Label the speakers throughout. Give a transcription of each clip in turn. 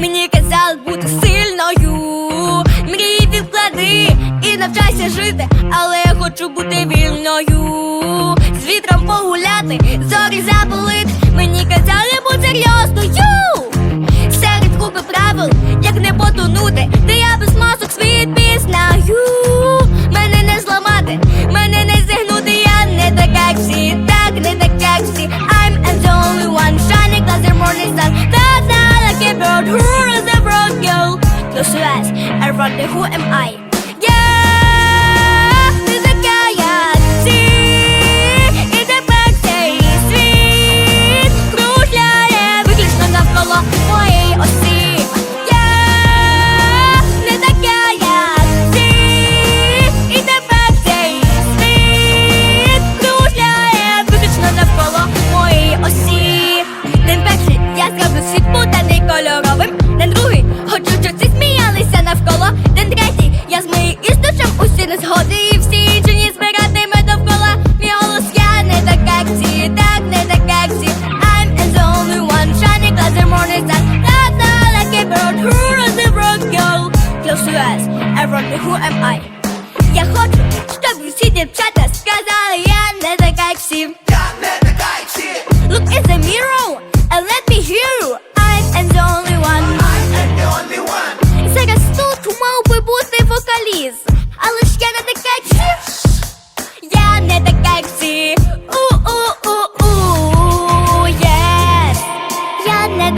Speaker 1: Мені казали бути сильною. Мрії відклади і навчайся жити, але я хочу бути вільною. З вітром погуляти, зорі запалити. To us, I wonder who am I? Моєї осі. Не така, як цей світ кружляє виключно навколо моєї осі. Я зроблю wonder who am I? Я хочу, щоб всі дівчата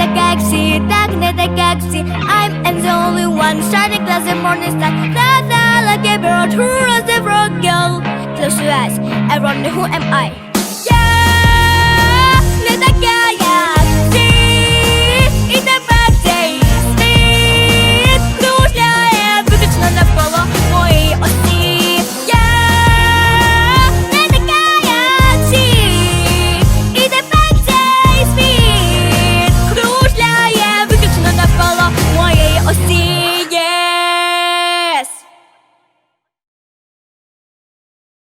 Speaker 1: Я не така, як всі, так не така, як всі. I'm am the only one shining as the morning star. That's all like a bird who runs the road girl. Close to us, I wonder who am I?